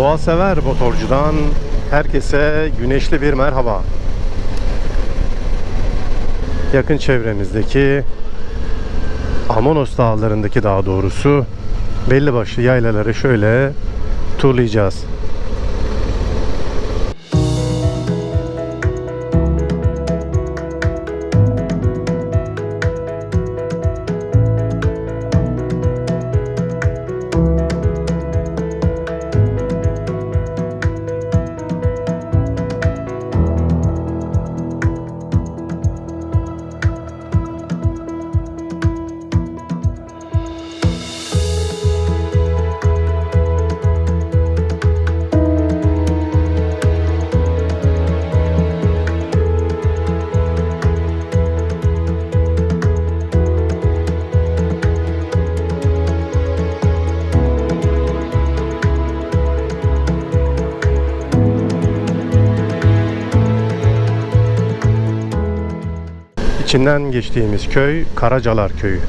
Doğa sever motorcudan herkese güneşli bir merhaba. Yakın çevremizdeki Amonos dağlarındaki daha doğrusu belli başlı yaylaları şöyle turlayacağız. İçinden geçtiğimiz köy Karacalar Köyü.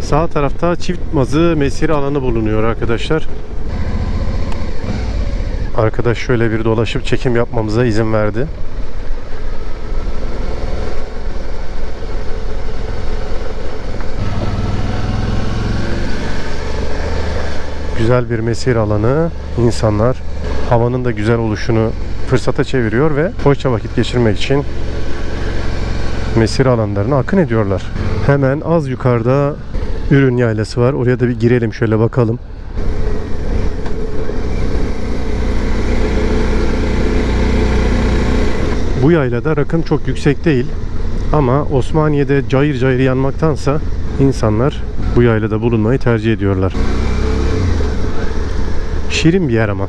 Sağ tarafta çift mazı mesire alanı bulunuyor arkadaşlar. Arkadaş şöyle bir dolaşıp çekim yapmamıza izin verdi. Güzel bir mesire alanı. İnsanlar havanın da güzel oluşunu fırsata çeviriyor ve hoşça vakit geçirmek için mesire alanlarına akın ediyorlar. Hemen az yukarıda ürün yaylası var. Oraya da bir girelim şöyle bakalım. Bu yaylada rakım çok yüksek değil. Ama Osmaniye'de cayır cayır yanmaktansa insanlar bu yaylada bulunmayı tercih ediyorlar. Şirin bir yer ama.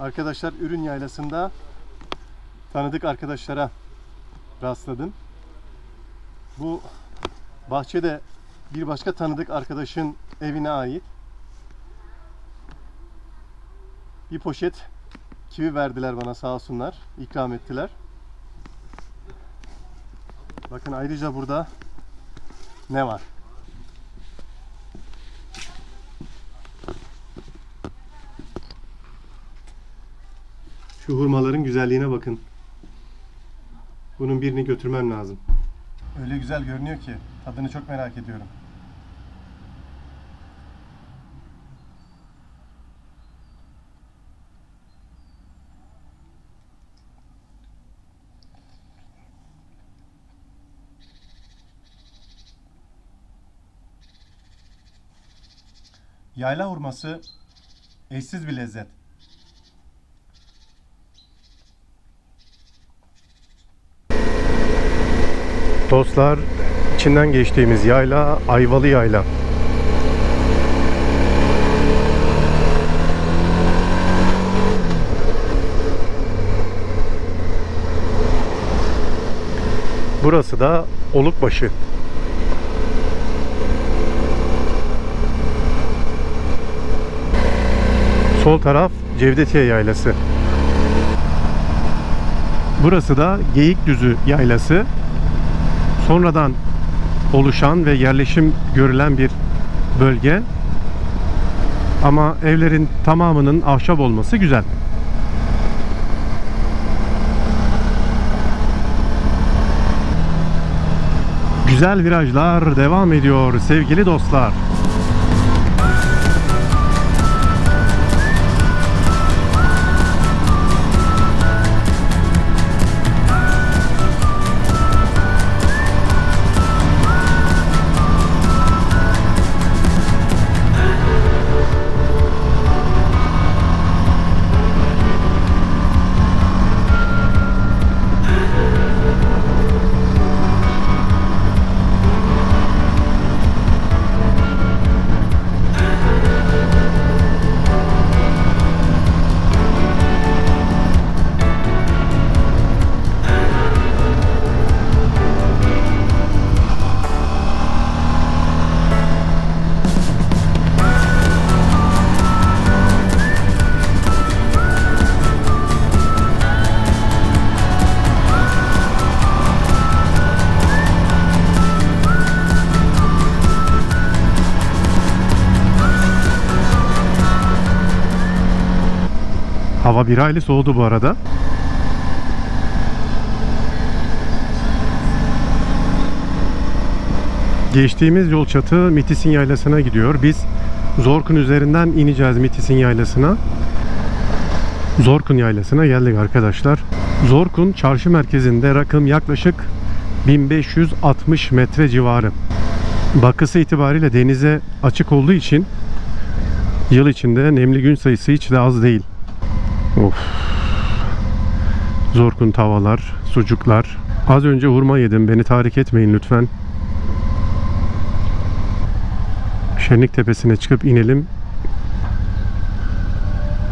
Arkadaşlar ürün yaylasında tanıdık arkadaşlara rastladım. Bu bahçede bir başka tanıdık arkadaşın evine ait bir poşet kivi verdiler bana sağ olsunlar. ikram ettiler. Bakın ayrıca burada ne var? Şu hurmaların güzelliğine bakın. Bunun birini götürmem lazım. Öyle güzel görünüyor ki tadını çok merak ediyorum. Yayla hurması eşsiz bir lezzet. Dostlar, içinden geçtiğimiz yayla Ayvalı Yayla. Burası da Olukbaşı. Sol taraf Cevdetiye Yaylası. Burası da Geyikdüzü Yaylası sonradan oluşan ve yerleşim görülen bir bölge. Ama evlerin tamamının ahşap olması güzel. Güzel virajlar devam ediyor sevgili dostlar. Hava bir hayli soğudu bu arada. Geçtiğimiz yol çatı Mitis'in yaylasına gidiyor. Biz Zorkun üzerinden ineceğiz Mitis'in yaylasına. Zorkun yaylasına geldik arkadaşlar. Zorkun çarşı merkezinde rakım yaklaşık 1560 metre civarı. Bakısı itibariyle denize açık olduğu için yıl içinde nemli gün sayısı hiç de az değil. Of. Zorkun tavalar, sucuklar. Az önce hurma yedim. Beni tahrik etmeyin lütfen. Şenlik Tepesi'ne çıkıp inelim.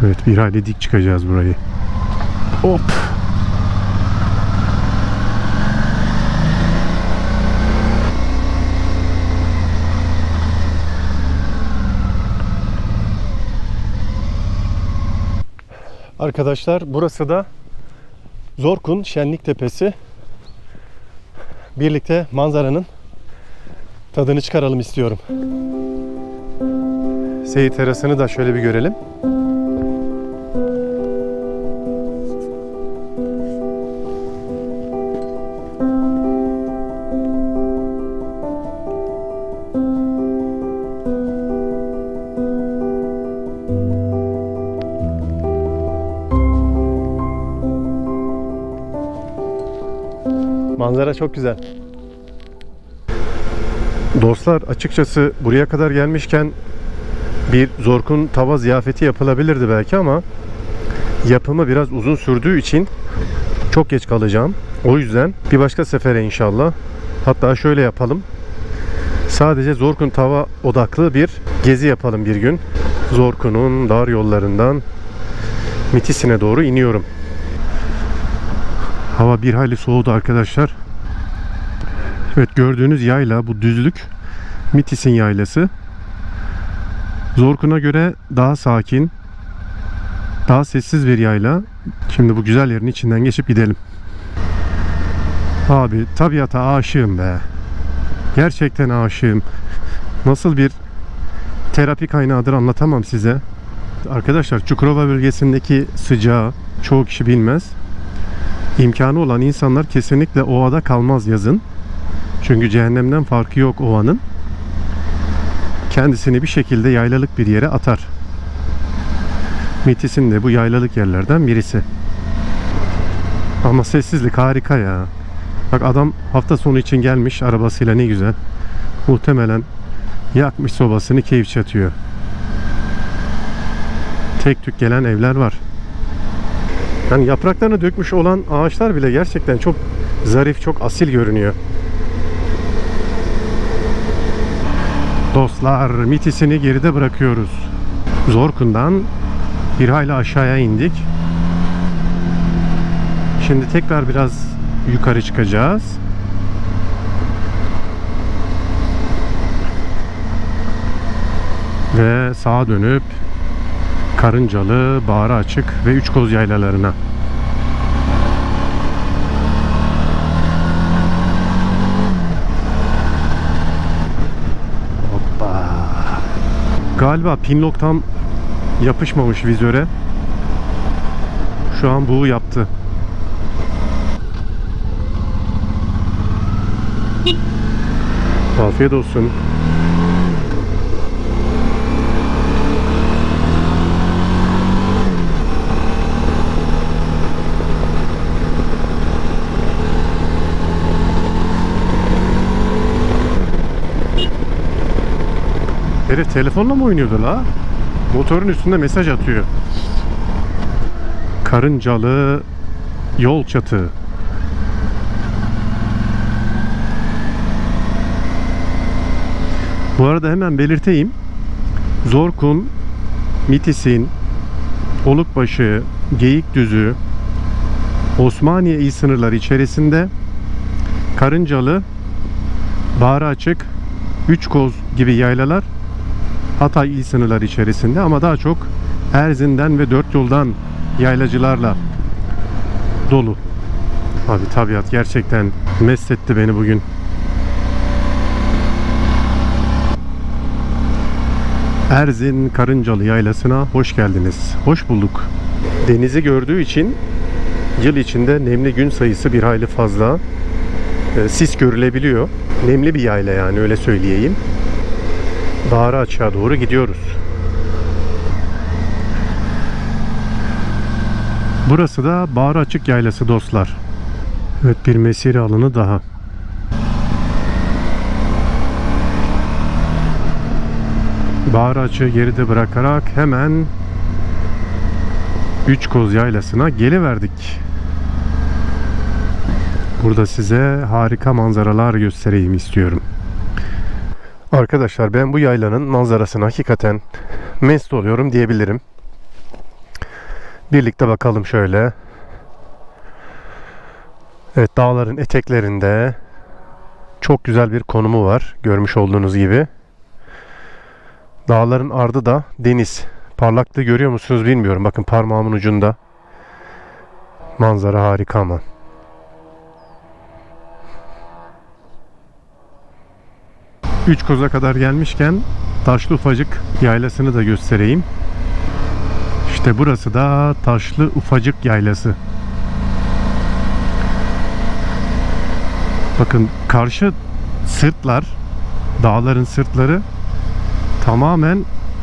Evet bir hayli dik çıkacağız burayı. Hop. Arkadaşlar burası da Zorkun Şenlik Tepesi. Birlikte manzaranın tadını çıkaralım istiyorum. Seyit terasını da şöyle bir görelim. Çok güzel. Dostlar açıkçası buraya kadar gelmişken bir Zorkun tava ziyafeti yapılabilirdi belki ama yapımı biraz uzun sürdüğü için çok geç kalacağım. O yüzden bir başka sefere inşallah. Hatta şöyle yapalım. Sadece Zorkun tava odaklı bir gezi yapalım bir gün. Zorkun'un dar yollarından Mitis'ine doğru iniyorum. Hava bir hayli soğudu arkadaşlar. Evet gördüğünüz yayla bu düzlük Mitis'in yaylası. Zorkun'a göre daha sakin, daha sessiz bir yayla. Şimdi bu güzel yerin içinden geçip gidelim. Abi tabiata aşığım be. Gerçekten aşığım. Nasıl bir terapi kaynağıdır anlatamam size. Arkadaşlar Çukurova bölgesindeki sıcağı çoğu kişi bilmez. İmkanı olan insanlar kesinlikle ovada kalmaz yazın. Çünkü cehennemden farkı yok ovanın. Kendisini bir şekilde yaylalık bir yere atar. Metis'in de bu yaylalık yerlerden birisi. Ama sessizlik harika ya. Bak adam hafta sonu için gelmiş arabasıyla ne güzel. Muhtemelen yakmış sobasını keyif çatıyor. Tek tük gelen evler var. Yani yapraklarını dökmüş olan ağaçlar bile gerçekten çok zarif, çok asil görünüyor. Dostlar, Mitis'ini geride bırakıyoruz. Zorkun'dan bir hayli aşağıya indik. Şimdi tekrar biraz yukarı çıkacağız. Ve sağa dönüp Karıncalı, Bağrı Açık ve Üçkoz yaylalarına. Galiba pinlock tam yapışmamış vizöre. Şu an buğu yaptı. Afiyet olsun. Herif telefonla mı oynuyordu la? Motorun üstünde mesaj atıyor. Karıncalı yol çatı. Bu arada hemen belirteyim. Zorkun, Mitis'in, Olukbaşı, Geyikdüzü, Osmaniye il sınırları içerisinde Karıncalı, Bağrı Açık, Üçkoz gibi yaylalar Hatay il sınırları içerisinde ama daha çok Erzin'den ve dört yoldan yaylacılarla dolu. Abi tabiat gerçekten mest etti beni bugün. Erzin Karıncalı Yaylası'na hoş geldiniz. Hoş bulduk. Denizi gördüğü için yıl içinde nemli gün sayısı bir hayli fazla. E, sis görülebiliyor. Nemli bir yayla yani öyle söyleyeyim. Dağara açığa doğru gidiyoruz. Burası da Bağrı Açık Yaylası dostlar. Evet bir mesire alanı daha. Bağrı Açık'ı geride bırakarak hemen Üç Koz Yaylası'na geliverdik. Burada size harika manzaralar göstereyim istiyorum. Arkadaşlar ben bu yaylanın manzarasına hakikaten mest oluyorum diyebilirim. Birlikte bakalım şöyle. Evet dağların eteklerinde çok güzel bir konumu var görmüş olduğunuz gibi. Dağların ardı da deniz. Parlaklığı görüyor musunuz bilmiyorum. Bakın parmağımın ucunda. Manzara harika ama. Üç koza kadar gelmişken Taşlı Ufacık yaylasını da göstereyim. İşte burası da Taşlı Ufacık Yaylası. Bakın karşı sırtlar, dağların sırtları tamamen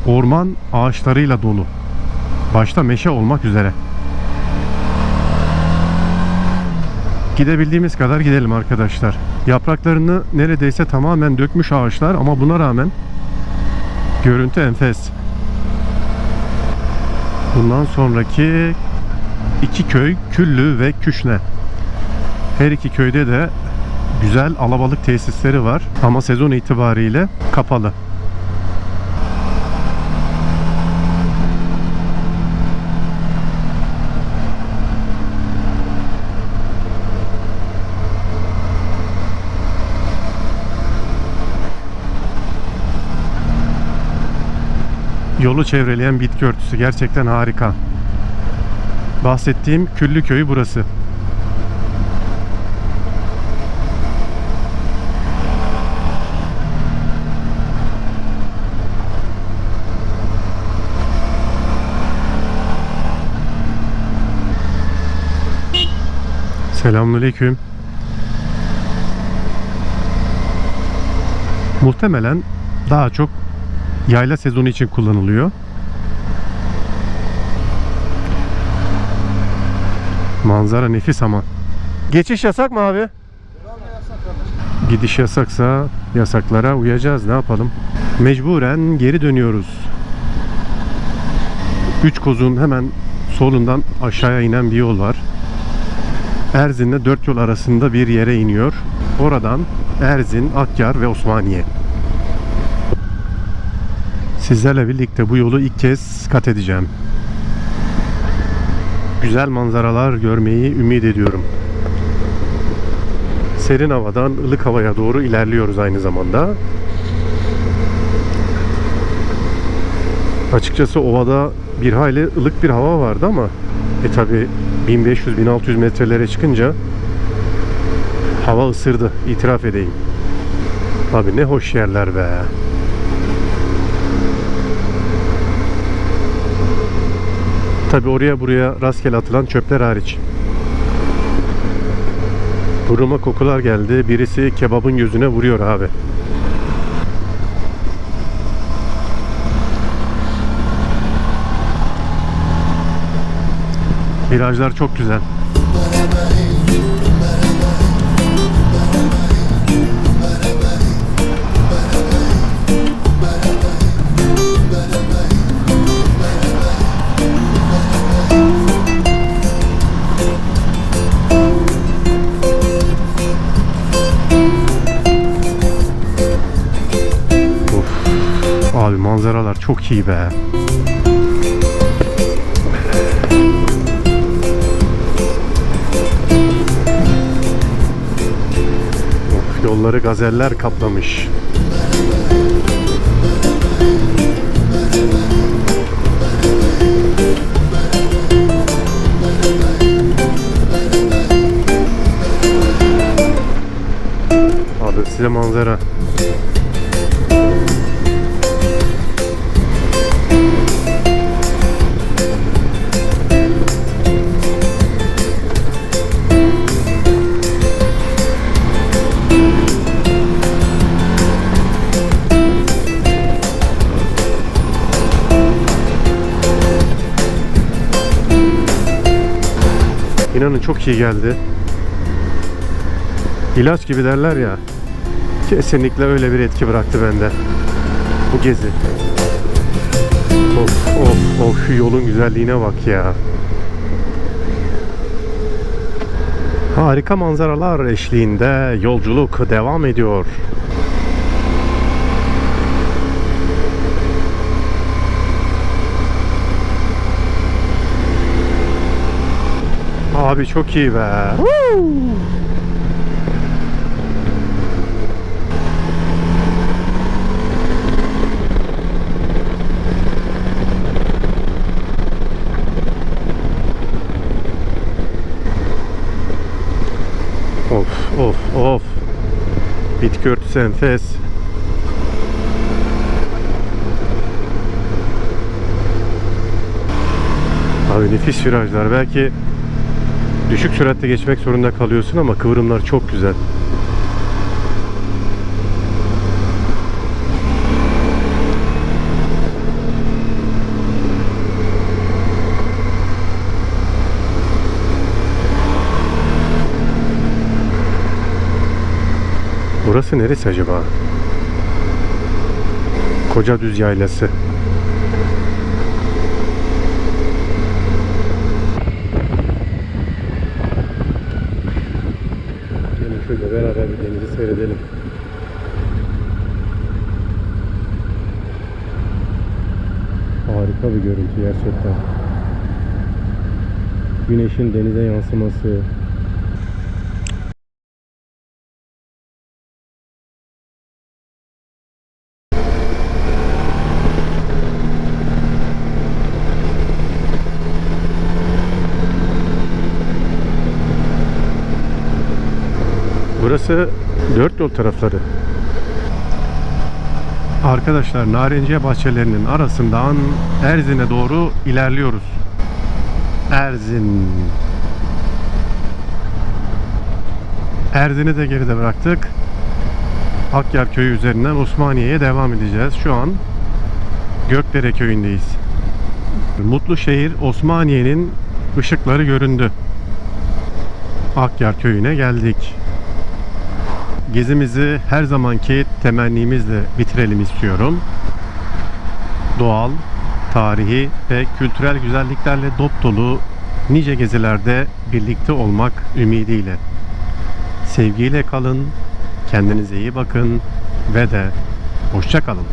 orman ağaçlarıyla dolu. Başta meşe olmak üzere. Gidebildiğimiz kadar gidelim arkadaşlar. Yapraklarını neredeyse tamamen dökmüş ağaçlar ama buna rağmen görüntü enfes. Bundan sonraki iki köy Küllü ve Küşne. Her iki köyde de güzel alabalık tesisleri var ama sezon itibariyle kapalı. Yolu çevreleyen bitki örtüsü gerçekten harika. Bahsettiğim Küllü köyü burası. Selamünaleyküm. Muhtemelen daha çok yayla sezonu için kullanılıyor. Manzara nefis ama. Geçiş yasak mı abi? Gidiş yasaksa yasaklara uyacağız. Ne yapalım? Mecburen geri dönüyoruz. Üç kozun hemen solundan aşağıya inen bir yol var. Erzin'le dört yol arasında bir yere iniyor. Oradan Erzin, Akyar ve Osmaniye. Sizlerle birlikte bu yolu ilk kez kat edeceğim. Güzel manzaralar görmeyi ümit ediyorum. Serin havadan ılık havaya doğru ilerliyoruz aynı zamanda. Açıkçası ovada bir hayli ılık bir hava vardı ama e tabi 1500-1600 metrelere çıkınca hava ısırdı itiraf edeyim. Abi ne hoş yerler be. Tabi oraya buraya rastgele atılan çöpler hariç. Buruma kokular geldi. Birisi kebabın gözüne vuruyor abi. Virajlar çok güzel. Çok iyi be. Of, yolları gazeller kaplamış. Abi size manzara. Çok iyi geldi. İlaç gibi derler ya. Kesinlikle öyle bir etki bıraktı bende. Bu gezi. Of of of şu yolun güzelliğine bak ya. Harika manzaralar eşliğinde yolculuk devam ediyor. Abi çok iyi be. Of of of. Bitki örtüsü enfes. Abi nefis virajlar. Belki düşük süratte geçmek zorunda kalıyorsun ama kıvrımlar çok güzel. Burası neresi acaba? Koca Düz Yaylası. Şöyle bir denizi seyredelim. Harika bir görüntü gerçekten. Güneşin denize yansıması, Burası dört yol tarafları. Arkadaşlar narenciye bahçelerinin arasından Erzin'e doğru ilerliyoruz. Erzin. Erzin'i de geride bıraktık. Akyar köyü üzerinden Osmaniye'ye devam edeceğiz. Şu an Gökdere köyündeyiz. Mutlu şehir Osmaniye'nin ışıkları göründü. Akyar köyüne geldik. Gezimizi her zamanki temennimizle bitirelim istiyorum. Doğal, tarihi ve kültürel güzelliklerle dop dolu nice gezilerde birlikte olmak ümidiyle. Sevgiyle kalın, kendinize iyi bakın ve de hoşça kalın.